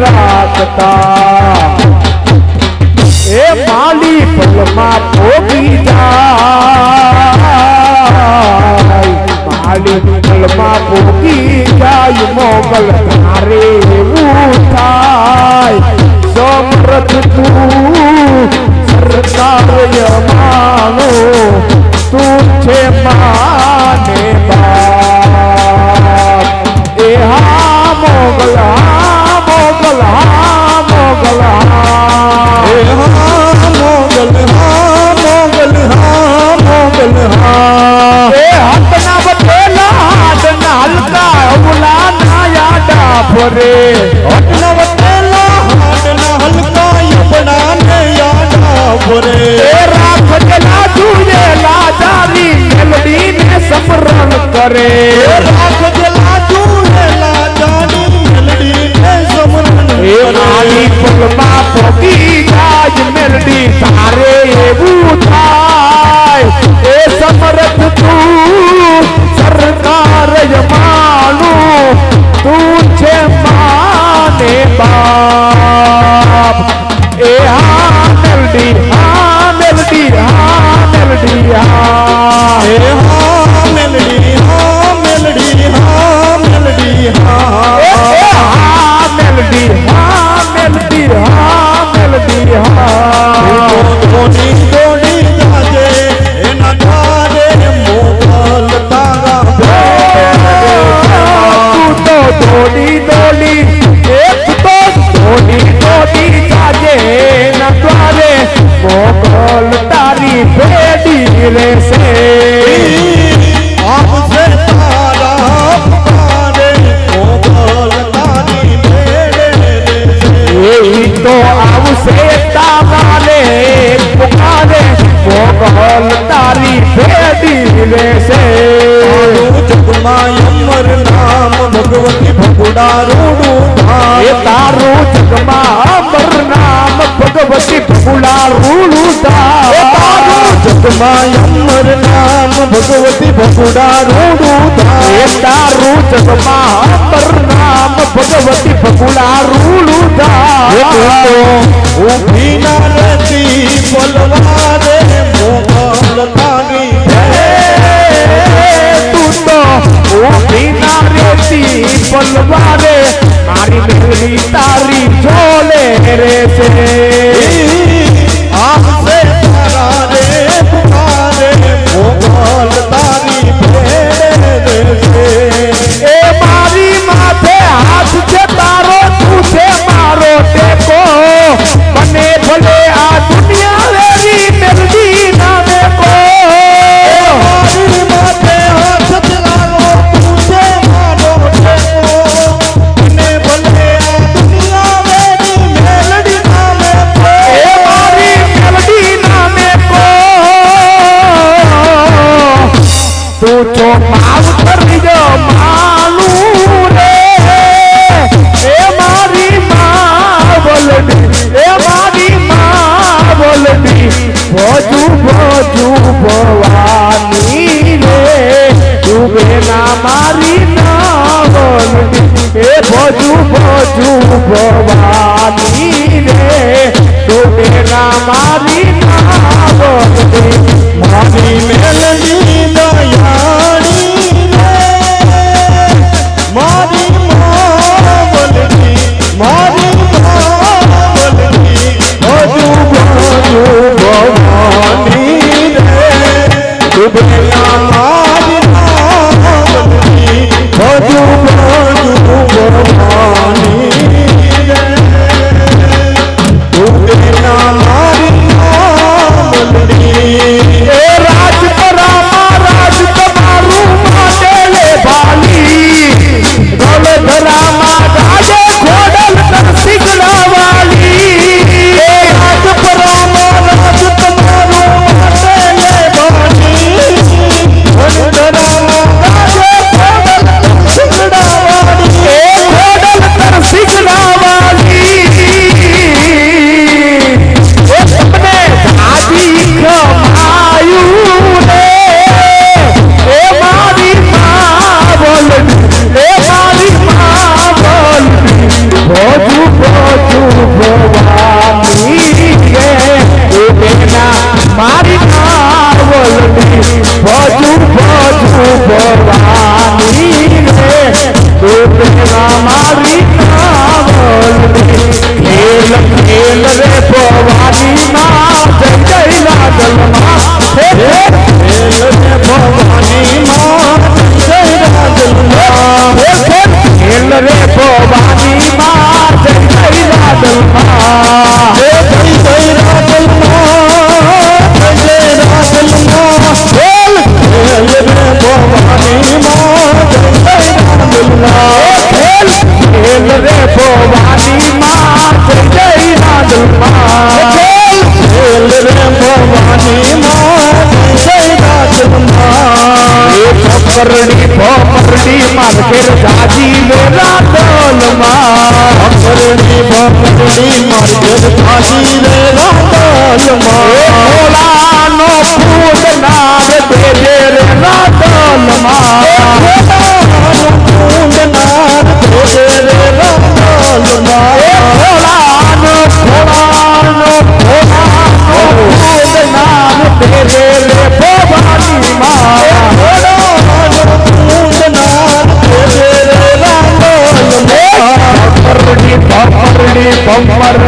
રાખતા એ માલી પલમાં ભોગી જાય. માલી પલમાં ભોગી જાય મોગલ તારે એવું થાય. મેલડી હા મેલડી હા મેલડી હા હે હા મેલડી હા મેલડી હા મેલડી હા હા મેલડી હા મેલડી હા મેલડી હા ધોની ધોની જાજે એના ઘરે મોકલ તારા તું તો ધોની ભગુડારું તારું જગમાં અમર નામ ભગવતી ભગુડારું તારું તારું જગમાં અમર નામ ભગવતી ભગુડારું તારું ઊભી ના નથી બોલવા રે મોગલ મારી મેલી તારી જોલે રે છે. તું તો માવ કરી દો માનું રે. એ મારી માવલડી એ મારી માવલડી ભોજુ ભોજુ ભવાની રે. તું ના મારી નાવલડી એ ભોજુ ભોજુ ભવાની રે. તું ના મારી yeah. Pode અમરની ભોમરની માર્કેર જાજી વેરા ડોલમાં અમરની ભોમરની માર્કેર જાજી વેરા ડોલમાં সংসার